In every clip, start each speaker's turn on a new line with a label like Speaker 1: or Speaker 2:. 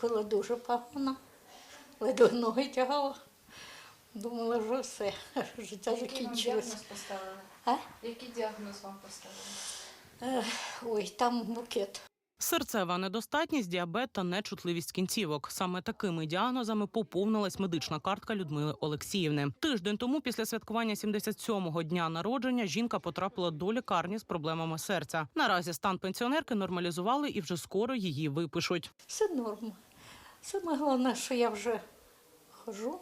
Speaker 1: Поступила дуже погано. Ледве ноги тягала. Думала, що все, життя
Speaker 2: Який вам діагноз поставили?
Speaker 1: А?
Speaker 2: Який діагноз вам поставили?
Speaker 1: Ой, там букет.
Speaker 3: Серцева недостатність, діабет та нечутливість кінцівок. Саме такими діагнозами поповнилась медична картка Людмили Олексіївни. Тиждень тому, після святкування 77-го дня народження, жінка потрапила до лікарні з проблемами серця. Наразі стан пенсіонерки нормалізували і вже скоро її випишуть.
Speaker 1: Все норм. Саме головне, що я вже хожу,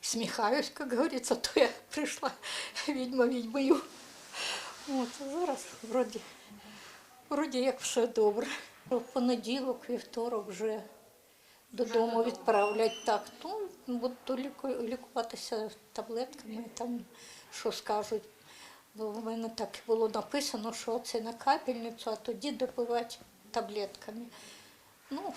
Speaker 1: сміхаюсь, як говориться, то я прийшла відьма відьмою. От, зараз вроді, вроді як все добре. В понеділок, вівторок вже додому відправлять так. Ну, буду лікуватися таблетками, там, що скажуть. Бо в мене так було написано, що це на капельницю, а тоді допивати таблетками. Ну,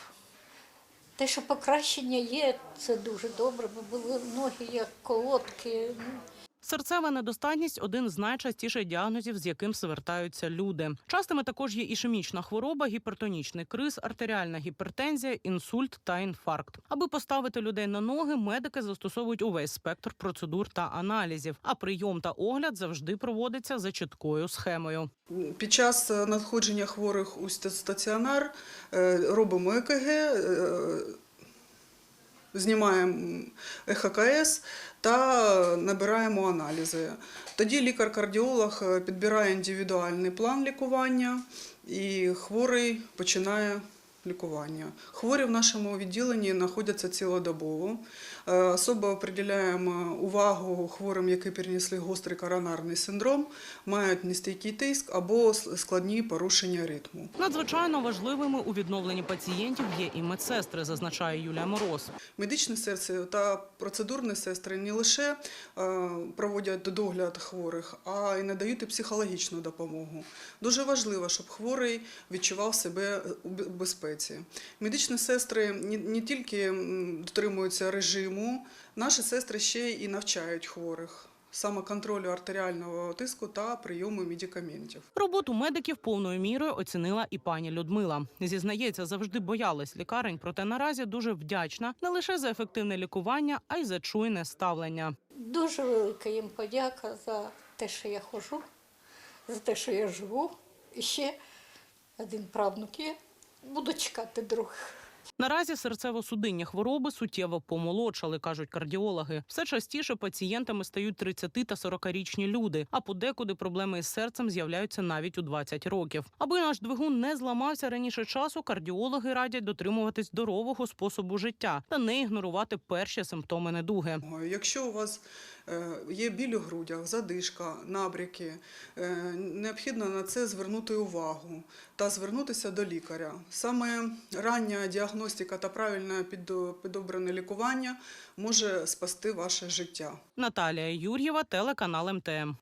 Speaker 1: те, що покращення є, це дуже добре, бо були ноги як колодки. Ну,
Speaker 3: Серцева недостатність один з найчастіших діагнозів, з яким звертаються люди. Частими також є ішемічна хвороба, гіпертонічний криз, артеріальна гіпертензія, інсульт та інфаркт. Аби поставити людей на ноги, медики застосовують увесь спектр процедур та аналізів. А прийом та огляд завжди проводиться за чіткою схемою.
Speaker 4: Під час е, надходження хворих у стаціонар е, робимо ЕКГ, е, знімаємо ЕХКС та набираємо аналізи. Тоді лікар-кардіолог е, підбирає індивідуальний план лікування і хворий починає лікування. Хворі в нашому відділенні знаходяться цілодобово. Е, Особо приділяємо увагу хворим, які перенесли гострий коронарний синдром, мають нестійкий тиск або складні порушення ритму.
Speaker 3: Надзвичайно важливими у відновленні пацієнтів є і медсестри, зазначає Юлія Мороз.
Speaker 4: Медичні сестри та процедурні сестри не лише е, проводять догляд хворих, а й надають і психологічну допомогу. Дуже важливо, щоб хворий відчував себе у бе- безпеці. Медичні сестри не, тільки дотримуються режиму, наші сестри ще і навчають хворих саме контролю артеріального тиску та прийому медикаментів.
Speaker 3: Роботу медиків повною мірою оцінила і пані Людмила. Зізнається, завжди боялась лікарень, проте наразі дуже вдячна не лише за ефективне лікування, а й за чуйне ставлення.
Speaker 1: Дуже велика їм подяка за те, що я ходжу, за те, що я живу. І ще один правнук є. Буду чекати других.
Speaker 3: Наразі серцево-судинні хвороби суттєво помолодшали, кажуть кардіологи. Все частіше пацієнтами стають 30 та 40-річні люди, а подекуди проблеми із серцем з'являються навіть у 20 років. Аби наш двигун не зламався раніше часу, кардіологи радять дотримуватись здорового способу життя та не ігнорувати перші симптоми недуги.
Speaker 4: Якщо у вас е, є біль у грудях, задишка, набряки, е, необхідно на це звернути увагу та звернутися до лікаря. Саме рання діагностика та правильне підо- підобране лікування може спасти ваше життя.
Speaker 3: Наталія Юр'єва, телеканал МТМ.